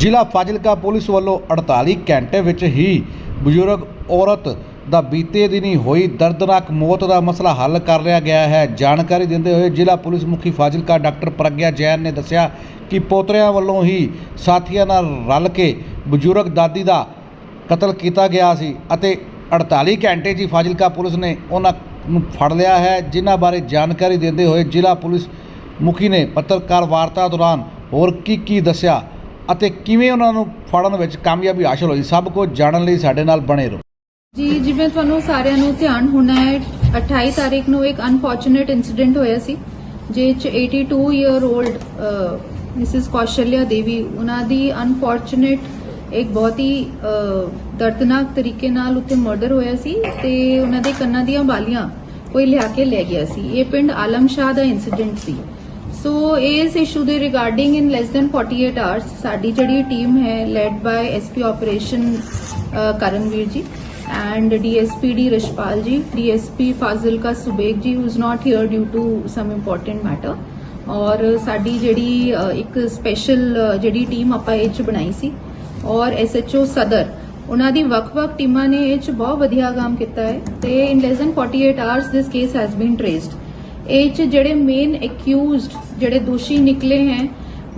ਜ਼ਿਲ੍ਹਾ ਫਾਜ਼ਿਲਕਾ ਪੁਲਿਸ ਵੱਲੋਂ 48 ਘੰਟੇ ਵਿੱਚ ਹੀ ਬਜ਼ੁਰਗ ਔਰਤ ਦਾ ਬੀਤੇ ਦਿਨੀ ਹੋਈ ਦਰਦਨਾਕ ਮੌਤ ਦਾ ਮਸਲਾ ਹੱਲ ਕਰ ਲਿਆ ਗਿਆ ਹੈ। ਜਾਣਕਾਰੀ ਦਿੰਦੇ ਹੋਏ ਜ਼ਿਲ੍ਹਾ ਪੁਲਿਸ ਮੁਖੀ ਫਾਜ਼ਿਲਕਾ ਡਾਕਟਰ ਪ੍ਰਗਿਆ ਜੈਨ ਨੇ ਦੱਸਿਆ ਕਿ ਪੋਤਰਿਆਂ ਵੱਲੋਂ ਹੀ ਸਾਥੀਆਂ ਨਾਲ ਰਲ ਕੇ ਬਜ਼ੁਰਗ ਦਾਦੀ ਦਾ ਕਤਲ ਕੀਤਾ ਗਿਆ ਸੀ ਅਤੇ 48 ਘੰਟੇ 'ਚ ਹੀ ਫਾਜ਼ਿਲਕਾ ਪੁਲਿਸ ਨੇ ਉਹਨਾਂ ਨੂੰ ਫੜ ਲਿਆ ਹੈ। ਜਿਨ੍ਹਾਂ ਬਾਰੇ ਜਾਣਕਾਰੀ ਦਿੰਦੇ ਹੋਏ ਜ਼ਿਲ੍ਹਾ ਪੁਲਿਸ ਮੁਖੀ ਨੇ ਪੱਤਰਕਾਰ ਵਾਰਤਾ ਦੌਰਾਨ ਹੋਰ ਕੀ ਕੀ ਦੱਸਿਆ? ਅਤੇ ਕਿਵੇਂ ਉਹਨਾਂ ਨੂੰ ਫੜਨ ਵਿੱਚ ਕਾਮਯਾਬੀ ਹਾਸਲ ਹੋਈ, ਸਭ ਕੁਝ ਜਾਣਨ ਲਈ ਸਾਡੇ ਨਾਲ ਬਣੇ ਰਹੋ। ਜੀ, ਜਿਵੇਂ ਤੁਹਾਨੂੰ ਸਾਰਿਆਂ ਨੂੰ ਧਿਆਨ ਹੋਣਾ ਹੈ 28 ਤਾਰੀਖ ਨੂੰ ਇੱਕ ਅਨਫੋਰਚੂਨੇਟ ਇਨਸੀਡੈਂਟ ਹੋਇਆ ਸੀ ਜਿਸ 82 year old Mrs Kaushalya Devi, ਉਹਨਾਂ ਦੀ ਅਨਫੋਰਚੂਨੇਟ ਇੱਕ ਬਹੁਤ ਹੀ ਦਰਦਨਾਕ ਤਰੀਕੇ ਨਾਲ ਉੱਥੇ ਮਰਡਰ ਹੋਇਆ ਸੀ ਤੇ ਉਹਨਾਂ ਦੇ ਕੰਨਾਂ ਦੀਆਂ ਬਾਲੀਆਂ ਕੋਈ ਲਿਆ ਕੇ ਲੈ ਗਿਆ ਸੀ। ਇਹ ਪਿੰਡ ਆਲਮ ਸ਼ਾਹ ਦਾ ਇਨਸੀਡੈਂਟ ਸੀ। ਸੋ ਇਸ ਇਸ਼ੂ ਦੇ regarding in less than 48 hours ਸਾਡੀ ਜਿਹੜੀ ਟੀਮ ਹੈ led by SP operation Karanveer ji and and D D ji ji, DSP Fazilka Subek ji who is not here due to some important matter ਔਰ ਸਾਡੀ ਜਿਹੜੀ ਇੱਕ special ਜਿਹੜੀ team ਆਪਾਂ ਇਹ ਚ ਬਣਾਈ ਸੀ ਔਰ ਐਸਐਚਓ ਸਦਰ ਉਹਨਾਂ ਦੀ ਵੱਖ-ਵੱਖ ਟੀਮਾਂ ਨੇ ਇਹ ਚ ਬਹੁਤ ਵਧੀਆ ਕੰਮ ਕੀਤਾ ਹੈ ਤੇ in less than 48 hours this case has been traced ਇਹ ਚ ਜਿਹੜੇ ਮੇਨ ਅਕਿਊਜ਼ਡ ਜਿਹੜੇ ਦੋਸ਼ੀ ਨਿਕਲੇ ਹੈ,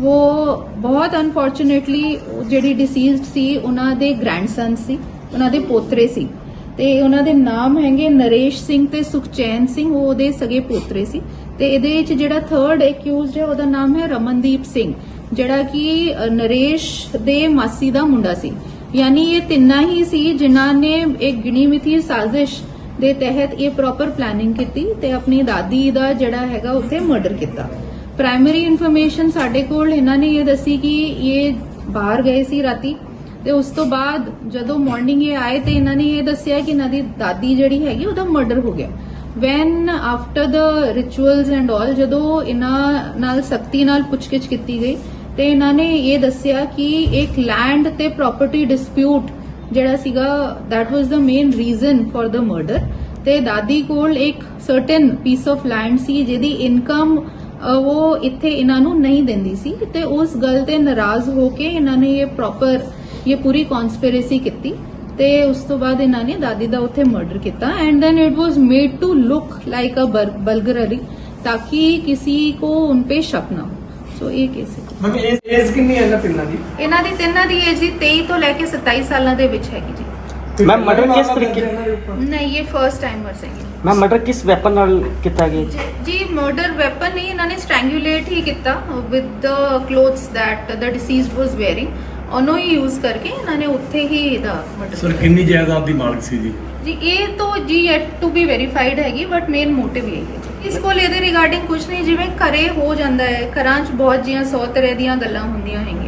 ਉਹ ਬਹੁਤ ਅਨਫੋਰਚੂਨੇਟਲੀ ਜਿਹੜੀ ਡਿਸੀਜ਼ਡ ਸੀ, ਉਹਨਾਂ ਦੇ ਗ੍ਰੈਂਡਸਨ ਸੀ, ਉਹਨਾਂ ਦੇ ਪੋਤਰੇ ਸੀ। ਤੇ ਉਹਨਾਂ ਦੇ ਨਾਮ ਹੈਗੇ ਨਰੇਸ਼ ਸਿੰਘ ਤੇ ਸੁਖਚੈਨ ਸਿੰਘ, ਉਹ ਉਹਦੇ ਸਗੇ ਪੋਤਰੇ ਸੀ। ਤੇ ਇਹਦੇ ਵਿੱਚ ਜਿਹੜਾ ਥਰਡ ਅਕਿਊਜ਼ਡ ਹੈ, ਉਹਦਾ ਨਾਮ ਹੈ ਰਮਨਦੀਪ ਸਿੰਘ, ਜਿਹੜਾ ਕਿ ਨਰੇਸ਼ ਦੇ ਮਾਸੀ ਦਾ ਮੁੰਡਾ ਸੀ। ਯਾਨੀ ਇਹ ਤਿੰਨਾਂ ਹੀ ਸੀ ਜਿਨ੍ਹਾਂ ਨੇ ਇੱਕ ਗਿਣੀ ਮਿਥੀ ਸਾਜ਼ਿਸ਼ ਦੇ ਤਹਿਤ ਇਹ ਪ੍ਰੋਪਰ ਪਲੈਨਿੰਗ ਕੀਤੀ ਤੇ ਆਪਣੀ ਦਾਦੀ ਦਾ ਜਿਹੜਾ ਹੈਗਾ, ਉੱਥੇ ਮਰਡਰ ਕੀਤਾ। ਪ੍ਰਾਇਮਰੀ ਇਨਫੋਰਮੇਸ਼ਨ ਸਾਡੇ ਕੋਲ ਇਹਨਾਂ ਨੇ ਇਹ ਦੱਸੀ ਕਿ ਇਹ ਬਾਹਰ ਗਏ ਸੀ ਰਾਤੀ ਤੇ ਉਸ ਤੋਂ ਬਾਅਦ ਜਦੋਂ ਮਾਰਨਿੰਗ ਇਹ ਆਏ ਤੇ ਇਹਨਾਂ ਨੇ ਇਹ ਦੱਸਿਆ ਕਿ ਇਹਨਾਂ ਦੀ ਦਾਦੀ ਜਿਹੜੀ ਹੈਗੀ ਉਹਦਾ ਮਰਡਰ ਹੋ ਗਿਆ। When after the rituals and all ਜਦੋਂ ਇਹਨਾਂ ਨਾਲ ਸਖਤੀ ਨਾਲ ਪੁੱਛਗਿੱਛ ਕੀਤੀ ਗਈ ਤੇ ਇਹਨਾਂ ਨੇ ਇਹ ਦੱਸਿਆ ਕਿ ਇੱਕ ਲੈਂਡ ਤੇ ਪ੍ਰਾਪਰਟੀ ਡਿਸਪਿਊਟ ਜਿਹੜਾ ਸੀਗਾ, that was the main reason for the murder ਤੇ ਦਾਦੀ ਕੋਲ ਇੱਕ ਸਰਟਨ ਪੀਸ ਆਫ ਲੈਂਡ ਸੀ ਜਿਹਦੀ ਇਨਕਮ ਉਹ ਇੱਥੇ ਇਹਨਾਂ ਨੂੰ ਨਹੀਂ ਦਿੰਦੀ ਸੀ ਤੇ ਉਸ ਗੱਲ ਤੇ ਨਾਰਾਜ਼ ਹੋ ਕੇ ਇਹਨਾਂ ਨੇ ਇਹ ਪ੍ਰੋਪਰ ਇਹ ਪੂਰੀ ਕਨਸਪੀਰੇਸੀ ਕੀਤੀ ਤੇ ਉਸ ਤੋਂ ਬਾਅਦ ਇਹਨਾਂ ਨੇ ਦਾਦੀ ਦਾ ਉੱਥੇ ਮਰਡਰ ਕੀਤਾ and then it was made to look like a burglary ਤਾਂ ਕਿ ਕਿਸੇ ਕੋ ਉਨ ਪੇ ਸ਼ੱਕ ਨਾ ਹੋ ਸੋ ਇਹ ਕੇਸ ਹੈ। ਏਜ ਕਿੰਨੀ ਹੈ ਇਹਨਾਂ ਤਿੰਨਾਂ ਦੀ? ਇਹਨਾਂ ਦੀ ਤਿੰਨਾਂ ਦੀ ਏਜ ਦੀ 23 ਤੋਂ ਲੈ ਕੇ 27 ਸਾਲਾਂ ਦੇ ਵਿੱਚ ਹੈਗੀ ਜੀ। Ma'am, murder ਕਿਸ ਤਰੀਕੇ- ਦਰਜ ਹੈ ਇਹਨਾਂ ਦੇ ਉੱਪਰ? ਨਹੀਂ ਇਹ ਫਰਸਟ ਟਾਈਮਰਸ ਹੈਗੇ ਮੈਂ ਮਰਡਰ ਕਿਸ ਵੈਪਨ ਨਾਲ ਕੀਤਾ ਗਿਆ ਜੀ? ਮਰਡਰ ਵੈਪਨ ਨਹੀਂ ਇਹਨਾਂ ਨੇ ਸਟ੍ਰੈਂਗੂਲੇਟ ਹੀ ਕੀਤਾ with the clothes that the deceased was wearing ਉਹਨੂੰ ਹੀ ਯੂਜ਼ ਕਰਕੇ ਇਹਨਾਂ ਨੇ ਉੱਥੇ ਹੀ ਇਹਦਾ ਮਰਡਰ ਸਰ ਕਿੰਨੀ ਜਾਇਦਾਦ ਦੀ ਮਾਲਕ ਸੀ ਜੀ ਜੀ ਇਹ ਤਾਂ ਜੀ yet ਟੂ ਬੀ ਵੈਰੀਫਾਈਡ ਹੈਗੀ ਬਟ ਮੇਨ ਮੋਟਿਵ ਇਹ ਹੈ ਜੀ। ਇਸ ਕੋਲ ਇਹਦੇ ਰਿਗਾਰਡਿੰਗ ਕੁਝ ਨਹੀਂ ਜਿਵੇਂ ਘਰੇ ਹੋ ਜਾਂਦਾ ਹੈ ਘਰਾਂ 'ਚ ਬਹੁਤ ਜੀਆਂ ਸੌ ਤਰ੍ਹਾਂ ਦੀਆਂ ਗੱਲਾਂ ਹੁੰਦੀਆਂ ਹੈਗੀਆਂ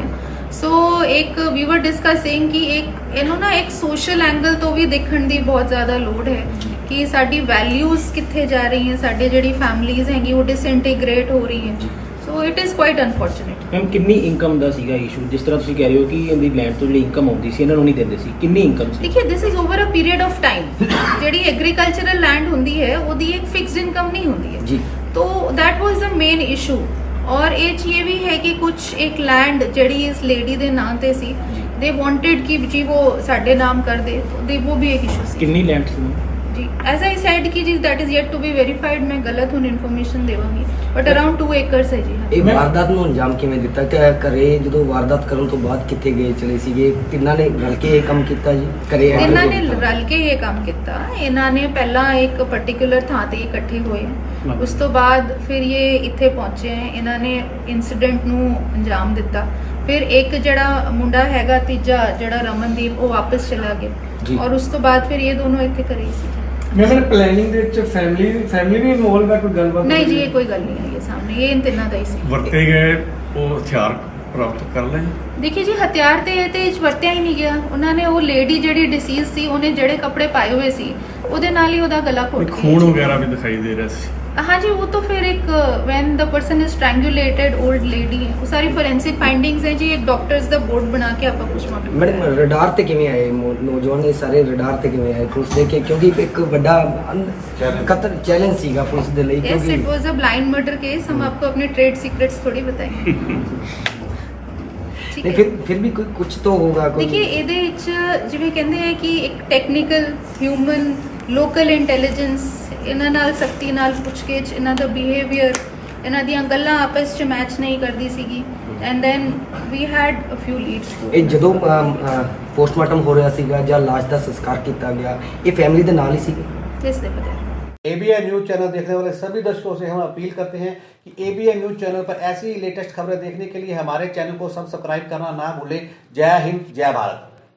ਸੋ ਇੱਕ ਵੀ ਵਰ ਡਿਸਕਸਿੰਗ ਕਿ ਇੱਕ ਇਹਨੂੰ ਨਾ ਇੱਕ ਸੋਸ਼ਲ ਐਂਗਲ ਤੋਂ ਵੀ ਦੇਖਣ ਦੀ ਬਹੁਤ ਜ਼ਿਆਦਾ ਲੋੜ ਹੈ ਕਿ ਸਾਡੀ ਵੈਲਿਊਜ਼ ਕਿੱਥੇ ਜਾ ਰਹੀ ਹੈ ਸਾਡੇ ਜਿਹੜੀ ਫੈਮਲੀਆਂ ਹੈਗੀ ਉਹ ਡਿਸਇੰਟੀਗ੍ਰੇਟ ਹੋ ਰਹੀ ਹੈ so it is quite unfortunate ma'am ਕਿੰਨੀ ਇਨਕਮ ਦਾ ਸੀਗਾ ਇਸ਼ੂ ਜਿਸ ਤਰ੍ਹਾਂ ਤੁਸੀਂ ਕਹਿ ਰਹੇ ਹੋ ਕਿ ਇਹਦੀ ਲੈਂਡ ਤੋਂ ਜਿਹੜੀ ਇਨਕਮ ਆਉਂਦੀ ਸੀ ਇਹਨਾਂ ਨੂੰ ਨਹੀਂ ਦਿੰਦੇ ਸੀ ਕਿੰਨੀ ਇਨਕਮ ਸੀ ਦੇਖਿਏ this is over a period of time ਜਿਹੜੀ ਐਗਰੀਕਲਚਰਲ ਲੈਂਡ ਹੁੰਦੀ ਹੈ ਉਹਦੀ ਇੱਕ ਫਿਕਸਡ ਇਨਕਮ ਨਹੀਂ ਹੁੰਦੀ ਹੈ ਜੀ ਤੋ that was the main issue और ਇਹ 'ਚ ਇਹ ਵੀ ਹੈ ਕਿ ਕੁਝ ਇੱਕ ਲੈਂਡ ਜਿਹੜੀ ਇਸ ਲੇਡੀ ਦੇ ਨਾਂ ਤੇ ਸੀ ਦੇ ਵਾਂਟਡ ਕਿ ਜੀ ਉਹ ਸਾਡੇ ਨਾਮ ਕਰ ਦੇ ਦੇ ਉਹ ਵੀ ਇੱਕ ਇਸ਼ੂ ਸੀ। ਕਿੰਨੀ ਲੈਂਡ ਸੀ? ਜੀ ਐਜ਼ ਆਈ ਸੈਡ ਕਿ ਜੀ that is yet to be verified ਮੈਂ ਗਲਤ ਹੁਣ ਇਨਫੋਰਮੇਸ਼ਨ ਦੇਵਾਂਗੀ ਬਟ ਅਰਾਊਂਡ 2 ਏਕਰਸ ਹੈ ਜੀ ਇਹ ਵਾਰਦਾਤ ਨੂੰ ਅੰਜਾਮ ਕਿਵੇਂ ਦਿੱਤਾ ਕਿ ਘਰੇ ਜਦੋਂ ਵਾਰਦਾਤ ਕਰਨ ਤੋਂ ਬਾਅਦ ਕਿੱਥੇ ਗਏ ਚਲੇ ਸੀਗੇ ਤਿੰਨਾਂ ਨੇ ਰਲ ਕੇ ਇਹ ਕੰਮ ਕੀਤਾ ਜੀ ਘਰੇ ਇਹਨਾਂ ਨੇ। ਰਲ ਕੇ ਇਹ ਕੰਮ ਕੀਤਾ ਇਹਨਾਂ ਨੇ ਪਹਿਲਾਂ ਇੱਕ ਪਾਰਟਿਕੂਲਰ ਥਾਂ ਤੇ ਇਕੱਠੇ ਹੋਏ ਉਸ ਤੋਂ ਬਾਅਦ ਫਿਰ ਇਹ ਇੱਥੇ ਪਹੁੰਚੇ ਇਹਨਾਂ ਨੇ ਇਨਸੀਡੈਂਟ ਨੂੰ ਅੰਜਾਮ ਦਿੱਤਾ ਫਿਰ ਇੱਕ ਜਿਹੜਾ ਮੁੰਡਾ ਹੈਗਾ ਤੀਜਾ ਜਿਹੜਾ ਰਮਨਦੀਪ ਉਹ ਵਾਪਸ ਚਲਾ। ਗਿਆ ਔਰ ਉਸ ਤੋਂ ਬਾਅਦ ਫਿਰ ਇਹ ਦੋਨੋਂ ਇੱਥੇ ਕਰੇ ਸੀ ਮੈਂ ਮੈਨੂੰ ਪਲੈਨਿੰਗ ਦੇ ਵਿੱਚ ਫੈਮਿਲੀ ਫੈਮਿਲੀ ਵੀ ਇਨਵੋਲਵ ਹੈ ਕੋਈ ਗੱਲਬਾਤ ਨਹੀਂ ਜੀ? ਇਹ ਕੋਈ ਗੱਲ ਨਹੀਂ ਆਈ ਹੈ ਸਾਹਮਣੇ ਇਹ ਇਨ ਤਿੰਨਾਂ ਦਾ ਹੀ ਸੀ। ਵਰਤੇ ਗਏ ਉਹ ਹਥਿਆਰ ਪ੍ਰਾਪਤ ਕਰ ਲਏ? ਦੇਖਿਏ ਜੀ ਹਥਿਆਰ ਤੇ ਇਹ ਤੇ ਵਰਤਿਆ ਹੀ ਨਹੀਂ ਗਿਆ। ਉਹਨਾਂ ਨੇ ਉਹ ਲੇਡੀ ਜਿਹੜੀ ਡਿਸੀਜ਼ ਸੀ ਉਹਨੇ ਜਿਹੜੇ ਕੱਪੜੇ ਪਾਏ ਹੋਏ ਸੀ ਉਹਦੇ ਨਾਲ ਹੀ ਉਹਦਾ ਗਲਾ ਘੋਟ ਕੇ ਖੂਨ ਵਗੈਰਾ ਵੀ ਦਿਖਾਈ ਦੇ ਰਿਹਾ ਸੀ। हाँ जी वो तो फिर एक when the person is strangulated old lady वो सारी ਫੋਰੈਂਸਿਕ ਫਾਈਂਡਿੰਗਸ ਹੈ ਜੀ ਇੱਕ ਡਾਕਟਰਸ ਦਾ ਬੋਰਡ ਬਣਾ ਕੇ ਆਪਾਂ ਪੁਸ਼ਮਾਟਮ ਮੈਡਮ ਰਡਾਰ ਤੇ ਕਿਵੇਂ ਆਏ ਨੌਜਵਾਨ ਇਹ ਸਾਰੇ ਰਡਾਰ ਤੇ ਕਿਵੇਂ ਆਏ? ਪੁਲਿਸ ਦੇ ਕੇ ਕਿਉਂਕਿ ਇੱਕ ਵੱਡਾ ਕਤਲ ਚੈਲੰਜ ਸੀਗਾ ਪੁਲਿਸ ਦੇ ਲਈ ਕਿਉਂਕਿ it was a blind murder case ਹਮ ਆਪਕੋ ਆਪਣੇ ਟ੍ਰੇਡ ਸੀਕ੍ਰੀਟਸ ਥੋੜੀ ਬਤਾਏंगे ਨਹੀਂ ਫਿਰ ਫਿਰ ਵੀ ਕੋਈ ਕੁਝ ਤਾਂ ਹੋਗਾ ਕੋਈ ਦੇਖिए ਇਹਦੇ ਵਿੱਚ ਜਿਵੇਂ ਕਹਿੰਦੇ ਆ ਕਿ ਇੱਕ ਟੈਕਨੀਕਲ ਹਿਊਮਨ ਲੋਕਲ ਇੰਟੈਲੀਜੈਂਸ ਇਹਨਾਂ ਨਾਲ ਸਖਤੀ ਨਾਲ ਪੁੱਛਗਿੱਛ ਇਹਨਾਂ ਦਾ ਬਿਹੇਵੀਅਰ ਇਹਨਾਂ ਦੀਆਂ ਗੱਲਾਂ ਆਪਸ 'ਚ ਮੈਚ ਨਹੀਂ ਕਰਦੀ ਸੀਗੀ and then we had a few leads ਇਹ ਜਦੋਂ ਪੋਸਟਮਾਰਟਮ ਹੋ ਰਿਹਾ ਸੀਗਾ ਜਾਂ ਲਾਸ਼ ਦਾ ਸੰਸਕਾਰ ਕੀਤਾ ਗਿਆ ਇਹ ਫੈਮਿਲੀ ਦੇ ਨਾਲ ਹੀ ਸੀਗੇ ਇਸ ਦੇ ਪਤਾ एबीएन न्यूज चैनल देखने वाले सभी दर्शकों से हम अपील करते हैं कि एबीएन न्यूज चैनल पर ऐसी ही लेटेस्ट खबरें देखने के लिए हमारे चैनल को सब्सक्राइब करना ना भूलें जय हिंद जय भारत